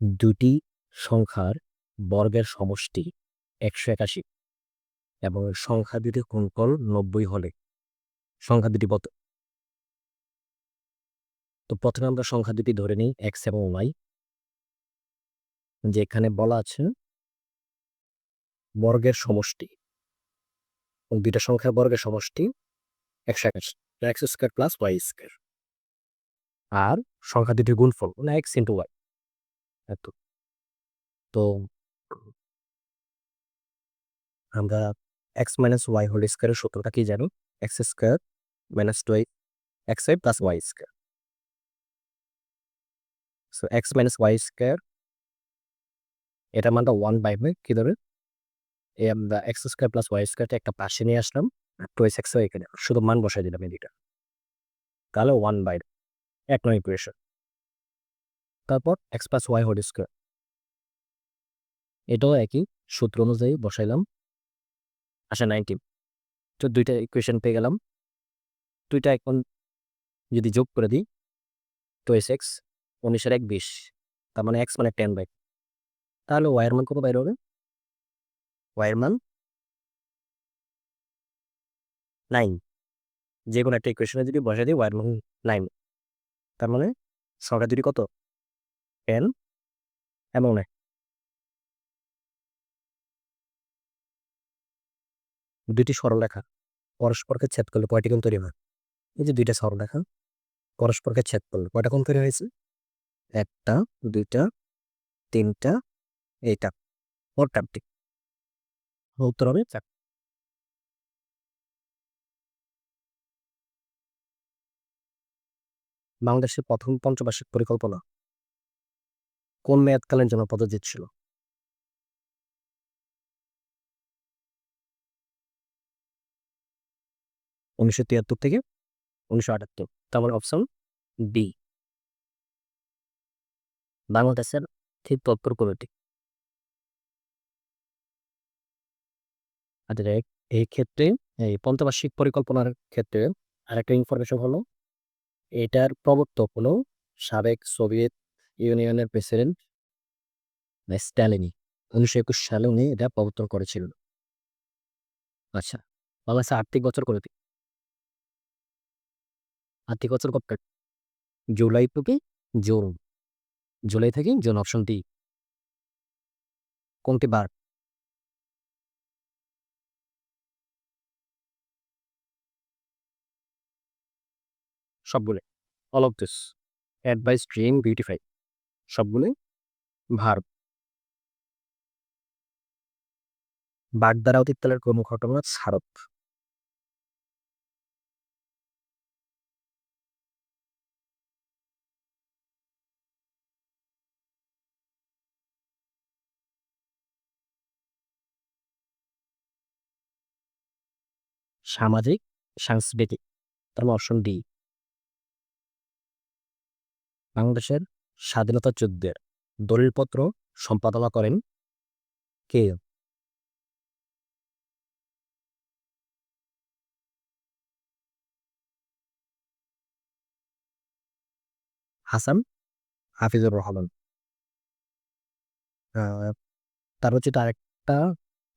দুটি সংখ্যার বর্গের সমষ্টি একশো একাশি। এবং সংখ্যা দুটি গুণফল নব্বই হলে। সংখ্যা দুটি কত তো প্রথমে আমরা সংখ্যা দুটি ধরে নিই এক্স এবং ওয়াই যে এখানে বলা আছে বর্গের সমষ্টি। এবং দুইটা সংখ্যার বর্গের সমষ্টি একশো একাশি। X square plus y square আর সংখ্যা দুটির গুণফল মানে এক্স ইন্টু ওয়াই এত। তো আমরা এক্স মাইনাস ওয়াই হোল স্কোয়ারের সূত্রটা কি জানো? X square minus two x y plus y square so x minus y square এটা মানটা ওয়ান বাই বাই কী ধরে আমরা এক্স স্কোয়ার প্লাস ওয়াই স্কোয়ারটা একটা পাশে নিয়ে আসলাম টু এক্স এখানে, শুধু মান বসাই দিলাম এদিকটা তাহলে ওয়ান বাই এক নয় ইকুয়েশন তারপর x plus y whole square এটাও একই, সূত্র অনুযায়ী বসাইলাম। আচ্ছা নাইনটি তো দুইটা ইকুয়েশন পেয়ে গেলাম। দুইটা এখন যদি যোগ করে দিই, তো এস এক্স উনিশের এক বিশ। তার মানে এক্স মানে টেন বাই তাহলে ওয়াইয়ের মান কত বাইরে হবে? ওয়াইয়ের মান নাইন যে কোনো একটা ইকুয়েশনে যদি বসাই দিই ওয়াইয়ের মান নাইন তার মানে সংখ্যা দুটি কত? টেন এবং নয় দুইটি সরলরেখা, পরস্পরকে ছেদ করলে কয়টি কোণ তৈরি হয়? এই যে দুইটা সরলরেখা, পরস্পরকে ছেদ করলে কয়টা কোণ তৈরি হয়েছে? একটা, দুইটা, তিনটা, এইটা মোট চারটি উত্তর হবে চার। বাংলাদেশের প্রথম পঞ্চবার্ষিক পরিকল্পনা কোন মেয়াদকালীন প্রযোজ্য ছিল উনিশশো তিয়াত্তর থেকে উনিশশো আটাত্তর। তার মানে অপশন ডি বাংলাদেশের ঠিক তৎপর কমিটি। আচ্ছা এই ক্ষেত্রে, এই পঞ্চবার্ষিক পরিকল্পনার ক্ষেত্রে আরেকটা ইনফরমেশন হলো, এটার প্রবর্তক হলো সাবেক সোভিয়েত ইউনিয়নের প্রেসিডেন্ট স্ট্যালিনি উনিশশো একুশ সালে উনি এটা প্রবর্তন করেছিলেন আচ্ছা বাংলাদেশে আর্থিক বছর করে দিই আর্থিক বছর কত জুলাই থেকে জুন। জুলাই থেকে জুন, অপশন ডি। কোনটি বার? সবগুলো all of this add by string beautify সবগুলোই ভার বাগদারা অতীতকালের কর্মঘটনা স্মারক সামাজিক, সাংস্কৃতিক তার অপশন ডি। বাংলাদেশের স্বাধীনতা যুদ্ধের দলিলপত্র সম্পাদনা করেন কে? হাসান হাফিজুর রহমান তার হচ্ছে তার একটা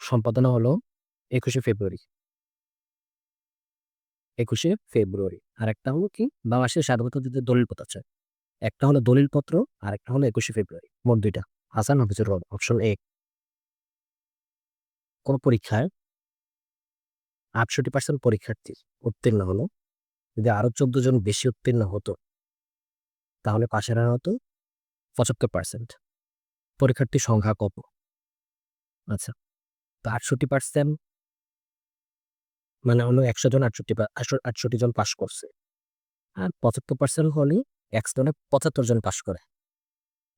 সম্পাদনা হলো একুশে ফেব্রুয়ারি। একুশে ফেব্রুয়ারি। আর একটা হলো কি? বাংলাদেশের স্বাধীনতা যুদ্ধের দলিলপত্র আছে। একটা হলো দলিলপত্র আর একটা হলো একুশে ফেব্রুয়ারি। মোট দুইটা। Hasan, Hafizur Rahman, option A. কোন পরীক্ষায় আটষট্টি পার্সেন্ট পরীক্ষার্থী উত্তীর্ণ হলো। যদি আরও চোদ্দ জন বেশি উত্তীর্ণ হতো তাহলে পাশের হার হতো পঁচাত্তর পার্সেন্ট পরীক্ষার্থী সংখ্যা কত? আচ্ছা তো আটষট্টি পার্সেন্ট মানে হলো একশো জন আটষট্টি আটষট্টি জন পাশ করছে। আর পঁচাত্তর পার্সেন্ট হলে একশো জনে পঁচাত্তর জন পাশ করে।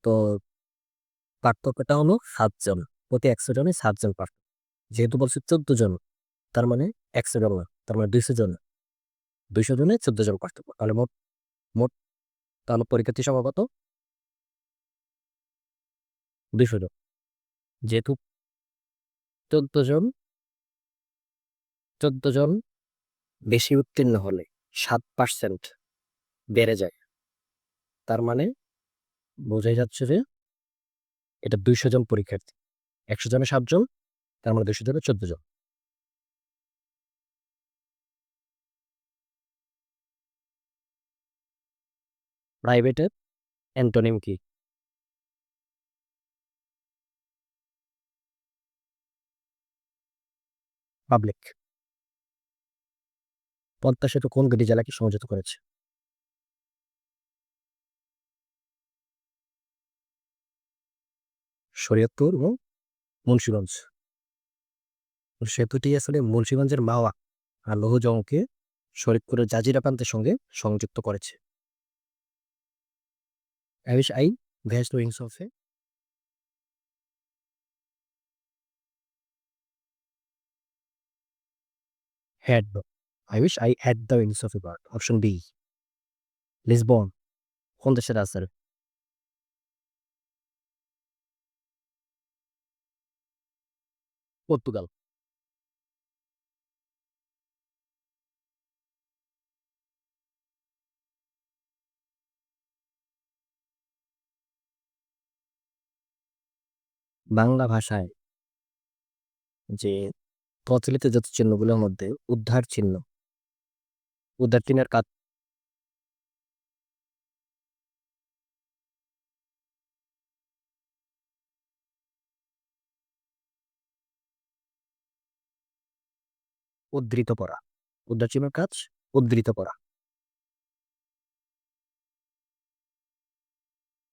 তো পার্থক্যটা হলো সাতজন প্রতি একশো জনে সাতজন পাশ যেহেতু বলছে চোদ্দ জন, তার মানে একশো জন তার মানে দুইশো জন। দুইশো জনে চোদ্দ জন পার্থক্য, তাহলে মোট মোট তাহলে পরীক্ষার্থী সংখ্যা কত দুইশো জন। যেহেতু চোদ্দ জন চোদ্দ জন বেশি উত্তীর্ণ হলে সাত পার্সেন্ট বেড়ে যায়। তার মানে বোঝাই যাচ্ছে যে এটা দুইশো জন পরীক্ষার্থী। একশো জনে সাতজন তার মানে দুইশো জনে চোদ্দ জন। প্রাইভেটের অ্যান্টোনিম কি? পাবলিক। পদ্মা সেতু কোন দুটি জেলাকে সংযুক্ত করেছে? শরীয়তপুর এবং মুন্সিগঞ্জ। সেতুটি আসলে মুন্সিগঞ্জের মাওয়া আর লৌহজংকে শরীয়তপুরের জাজিরা প্রান্তের সঙ্গে সংযুক্ত করেছে। I wish I best wings of a had. I wish I had the wings of a bird. Option B. Lisbon কোন দেশের রাজধানী পর্তুগাল বাংলা ভাষায় যে প্রচলিত যত চিহ্নগুলোর মধ্যে উদ্ধার চিহ্ন। উদ্ধার চিহ্নের কাজ উদ্ধৃত পড়া। উদ্ধার চিহ্নের কাজ উদ্ধৃত পড়া।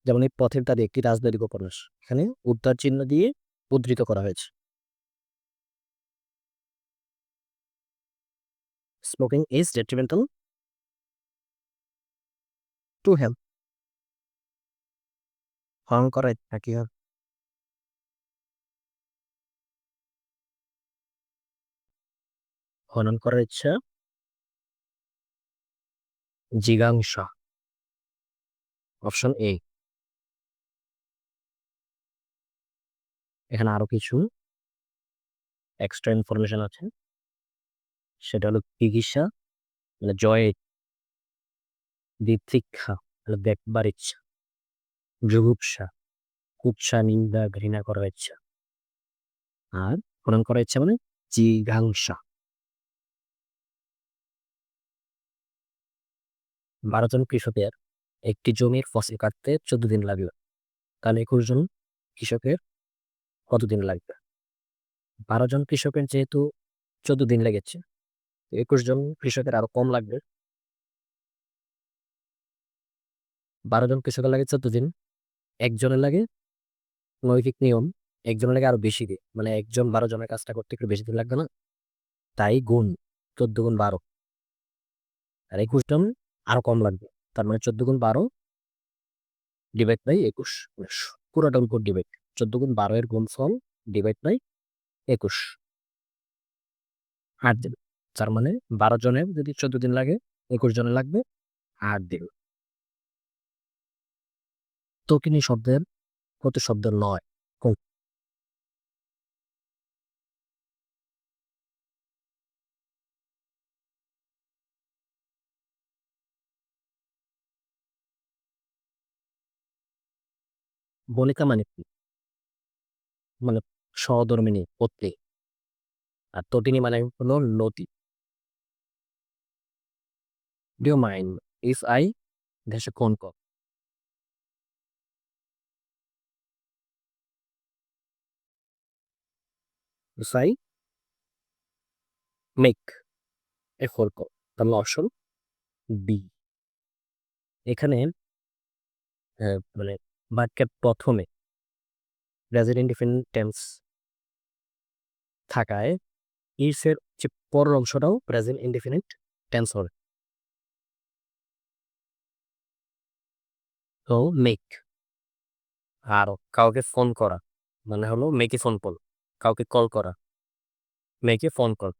যেমন এই পথের দাবি একটি রাজনৈতিক উপন্যাস। এখানে উদ্ধার চিহ্ন দিয়ে উদ্ধৃত করা হয়েছে। Smoking is detrimental to health হরণ করা নাকি হনন করার ইচ্ছা? জিজ্ঞাংসা। অপশন এ এখানে আরও কিছু এক্সট্রা ইনফরমেশন আছে। সেটা হলো চিকিৎসা মানে জয় দিত্রিক্ষা মানে দেখবার ইচ্ছা, জুগুপসা, কুৎসা, নিন্দা, ঘৃণা করার ইচ্ছা। আর প্রণয়ন করার ইচ্ছা মানে জিঘাংসা। বারো জন কৃষকের একটি জমির ফসল কাটতে চোদ্দ দিন লাগল। তাহলে একুশ জন কৃষকের কতদিন লাগবে? বারো জন কৃষকের যেহেতু চোদ্দ দিন লেগেছে একুশ জন কৃষকের আরও কম লাগবে। বারো জন কৃষকের লাগে চোদ্দ দিন, একজনের লাগে নৈতিক নিয়ম, একজনের লাগে আরও বেশি দিন মানে একজন বারো জনের কাজটা করতে একটু বেশি দিন লাগবে না? তাই গুণ, চোদ্দ গুণ বারো। আর একুশ জন আরও কম লাগবে, তার মানে চোদ্দ গুণ বারো ডিভাইড বাই একুশ পুরোটা উপর ডিভাইড চোদ্দ গুণ বারো এর গুণ ফল ডিভাইড বাই একুশ। আট দিন, তার মানে বারো জনের যদি চোদ্দ দিন লাগে, একুশ জনের লাগবে, আট দিন। তকিনী শব্দের কত শব্দের নয়। বনিকা মানে কি? মানে সহধর্মিনী পত্নী। আর তটিনী মানে হলো নদী ডিও মাইন ইস আই দেশে কোন ক if I make a whole call, তাহলে অপশন বি এখানে মানে বাক্যের প্রথমে প্রেজেন্ট ইন্ডিপেন্ডেন্ট টেন্স থাকায় ইসের যে পরের অংশটাও প্রেজেন্ট ইনডিফিনিট টেন্স হবে। তো মেক আর কাউকে ফোন করা মানে হলো মেকে ফোন কল কাউকে কল করা মেকে ফোন কল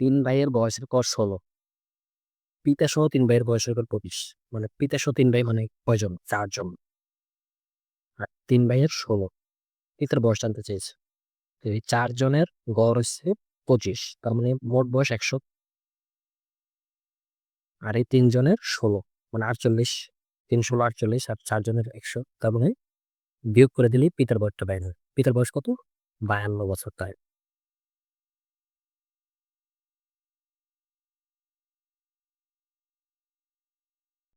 তিন ভাইয়ের বয়সের কর ষোলো। পিতা সহ তিন ভাইয়ের বয়সের কর পঁচিশ। মানে পিতা সহ তিন ভাই মানে কয়জন? চারজন। আর তিন ভাইয়ের ষোলো। পিতার বয়স জানতে চেয়েছে। এই চারজনের গড় হচ্ছে পঁচিশ। তার মানে মোট বয়স একশো। আর এই তিনজনের ষোলো। মানে আটচল্লিশ। তিন ষোলো, আটচল্লিশ আর চারজনের একশো। তার মানে বিয়োগ করে দিলেই পিতার বয়সটা বাইর হয়। পিতার বয়স কত? বায়ান্ন বছর তাই।